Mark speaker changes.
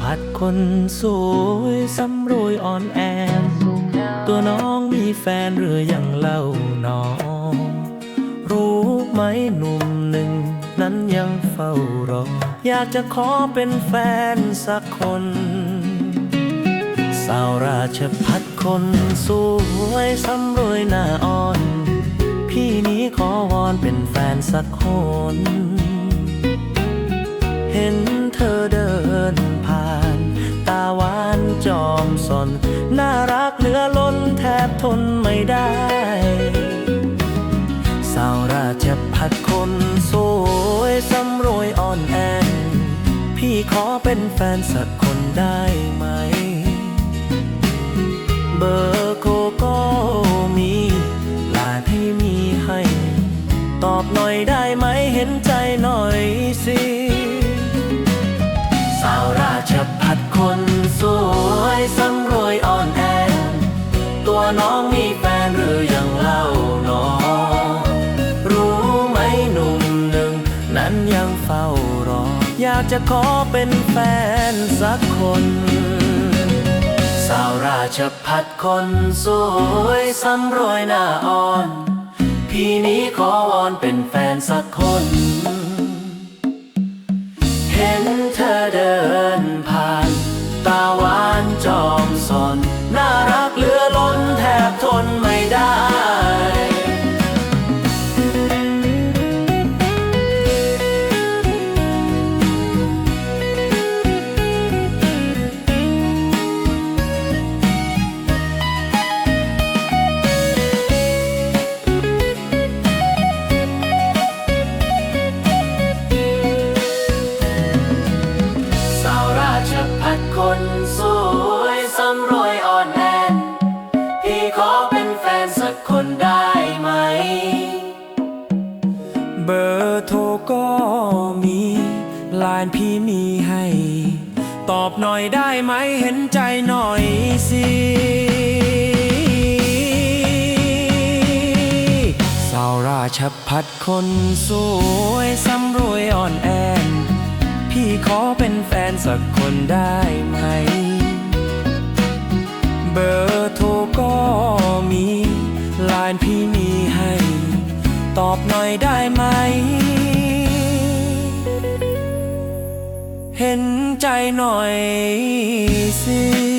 Speaker 1: พัดคนสวยสำรวยอ่อนแอมตัวน้องมีแฟนหรือยังเล่าน้อง รู้ไหมหนุ่มหนึ่ง นั้นยังเฝ้ารอ อยากจะขอเป็นแฟนสักคน สาวราชพัดคนสวยสำรวยหน้าอ่อน พี่นี้ขอวอนเป็นแฟนสักคน เห็น รักเหลือล้นแทบทนไม่ได้สาวราชพัดคนสวยสำรวยอ่อนแอพี่ขอเป็นแฟนสักคนได้ไหม เบอร์โคก็มีลาให้มีให้ ตอบหน่อยได้ไหมเห็นใจหน่อยสิ มีแฟนหรือยังเล่าน้อง รู้ไหมหนุ่มหนึ่ง นั้นยังเฝ้ารอ อยากจะขอเป็นแฟนสักคน สาวราชพัดคนสวยสำรวยหน้าอ่อน พี่นี้ขอวอนเป็นแฟนสักคน วยสำรวยอ่อนแอพี่ขอเป็นแฟนสักคนได้ไหม เบอร์โทรก็มีไลน์พี่มีให้ ตอบหน่อยได้ไหมเห็นใจหน่อยสิสาวราชพัดคนสวยสำรวยอ่อนแอนพี่ขอเป็นแฟนสักคนได้ น่อยได้ไหม เห็นใจหน่อยสิ